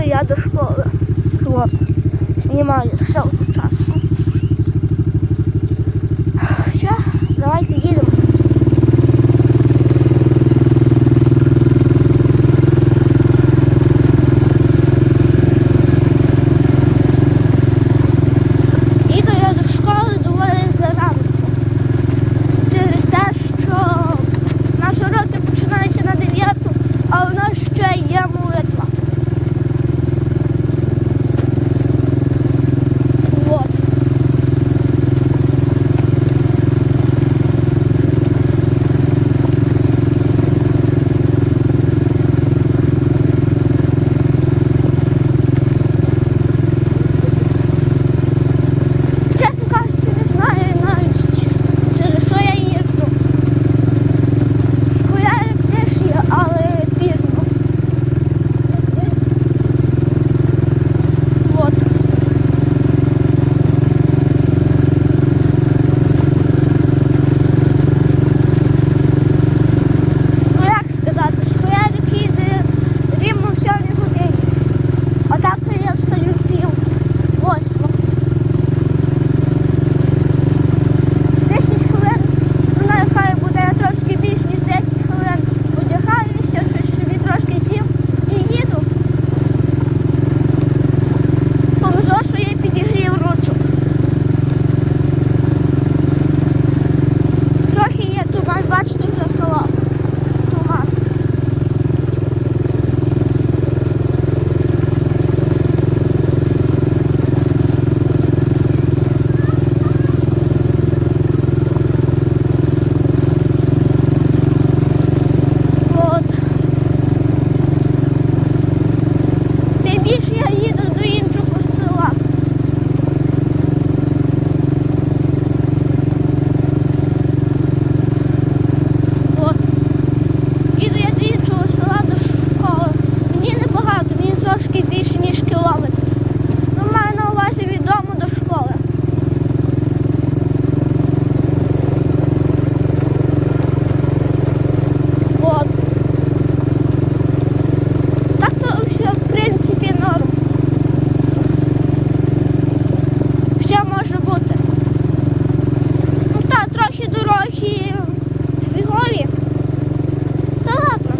їду я до школи. От, знімаю ще одну частку. таке може бути. Ну так, трохи дорожчі фігові. Та ладно.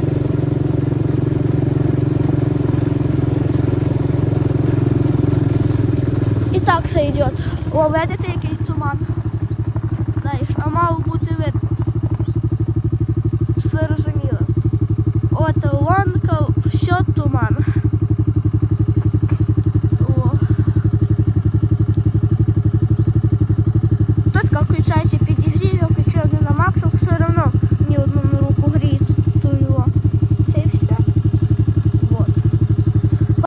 І так все йде. О, видите якийсь туман. Далі, а мало бути видно. Що ви розуміли? От ланка, все туман.